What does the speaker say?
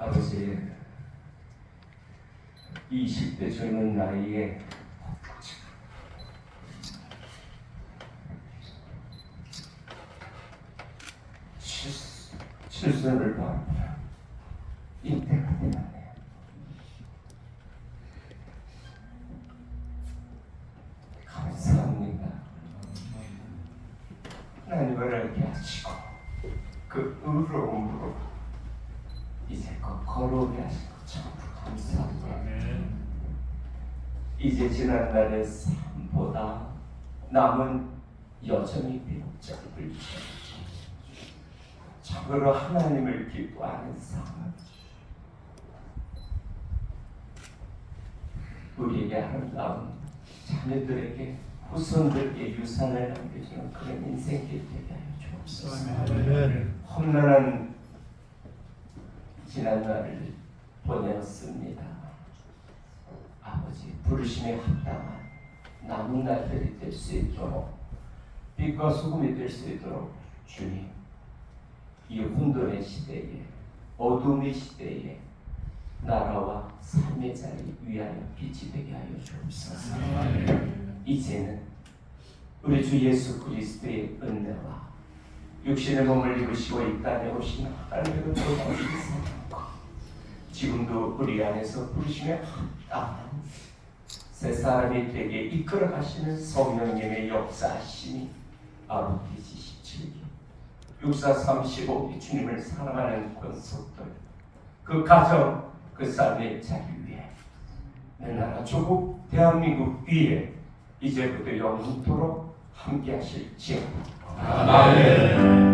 아버지 20대 젊은 나이에 칠- 칠순을 바랍니다. 인때가 되었네. 감사합니다. 하나님을 알게 하시고 그 의로움으로 이제껏 걸어오게 하시고 참 감사합니다. 이제 지난날의 삶보다 남은 여전히 비옥적을 참으로 하나님을 기뻐하는 삶 우리에게 아름다운 자녀들에게 후손들에게 유산을 남겨주는 그런 인생길 되게 하여 주옵소서. 험난한 지난날을 보내었습니다. 아버지 부르심에 합당한 남은 날들이 될 수 있도록 빛과 소금이 될 수 있도록 주님 이 혼돈의 시대에 어둠의 시대에 나라와 삶의 자리 위하여 빛이 되게 하여 주옵소서. 이제는 우리 주 예수 그리스도의 은혜와 육신의 몸을 입으시고 이 땅에 오신 하나님의 도와주시고 지금도 우리 안에서 부르시며 합당한 새 사람이 되게 이끌어 가시는 성령님의 역사하심이 아로피 27기 육사 35기 주님을 사랑하는 권속들 그 가정 그 삶의 자리 위에 내 나라 조국 대한민국 위에 이제부터 영원토록 함께 하실지어다 아멘